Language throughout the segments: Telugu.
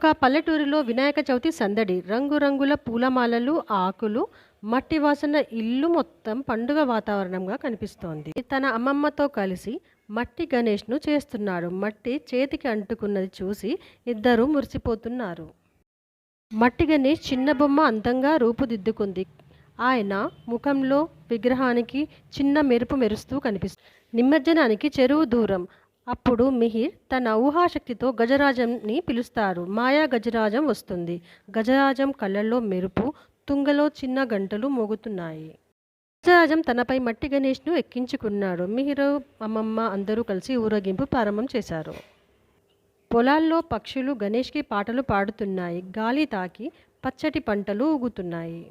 ఒక పల్లెటూరిలో వినాయక చవితి సందడి. రంగురంగుల పూలమాలలు ఆకులు మట్టి వాసన ఇల్లు మొత్తం పండుగ వాతావరణంగా కనిపిస్తోంది. తన అమ్మమ్మతో కలిసి మట్టి గణేష్ను చేస్తున్నాడు మట్టి చేతికి అంటుకున్నది చూసి ఇద్దరు మురిసిపోతున్నారు. మట్టి గణేష్ చిన్న బొమ్మ అందంగా రూపుదిద్దుకుంది. ఆయన ముఖంలో విగ్రహానికి చిన్న మెరుపు మెరుస్తూ కనిపిస్తుంది నిమజ్జనానికి చెరువు దూరం. అప్పుడు మిహిర్ తన ఊహాశక్తితో గజరాజంని పిలుస్తారు. మాయా గజరాజం వస్తుంది. గజరాజం కళ్ళల్లో మెరుపు తుంగలో చిన్న గంటలు మోగుతున్నాయి. గజరాజం తనపై మట్టి గణేష్ను ఎక్కించుకున్నాడు. మిహిర్ అమ్మమ్మ అందరూ కలిసి ఊరేగింపు ప్రారంభం చేశారు. పొలాల్లో పక్షులు గణేష్కి పాటలు పాడుతున్నాయి. గాలి తాకి పచ్చటి పంటలు ఊగుతున్నాయి.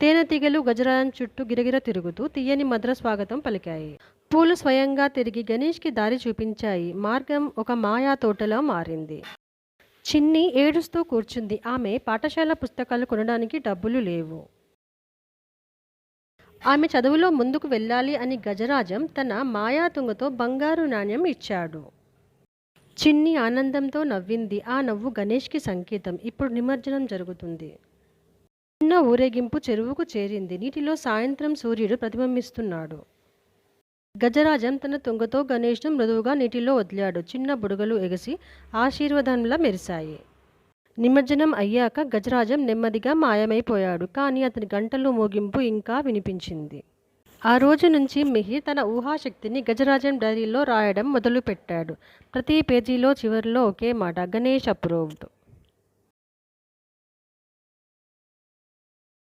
తేనెటీగలు గజరాజం చుట్టూ గిరగిర తిరుగుతూ తీయని మద్ర స్వాగతం పలికాయి. పూలు స్వయంగా తిరిగి గణేష్కి దారి చూపించాయి. మార్గం ఒక మాయా తోటలో మారింది. చిన్ని ఏడుస్తూ కూర్చుంది. ఆమె పాఠశాల పుస్తకాలు కొనడానికి డబ్బులు లేవు. ఆమె చదువులో ముందుకు వెళ్ళాలి అని గజరాజం తన మాయా తుంగతో బంగారు నాణ్యం ఇచ్చాడు. చిన్ని ఆనందంతో నవ్వింది. ఆ నవ్వు గణేష్కి సంకేతం. ఇప్పుడు నిమజ్జనం జరుగుతుంది. చిన్న ఊరేగింపు చెరువుకు చేరింది. నీటిలో సాయంత్రం సూర్యుడు ప్రతిబింబిస్తున్నాడు. గజరాజం తన తుంగతో గణేష్ను మృదువుగా నీటిలో వదిలాడు. చిన్న బుడగలు ఎగసి ఆశీర్వదంలా మెరిశాయి. నిమజ్జనం అయ్యాక గజరాజం నెమ్మదిగా మాయమైపోయాడు. కానీ అతని గంటలు మోగింపు ఇంకా వినిపించింది. ఆ రోజు నుంచి మిహిర్ తన ఊహాశక్తిని గజరాజం డైరీలో రాయడం మొదలుపెట్టాడు. ప్రతి పేజీలో చివరిలో ఒకే మాట గణేష్ అప్రూవ్డ్.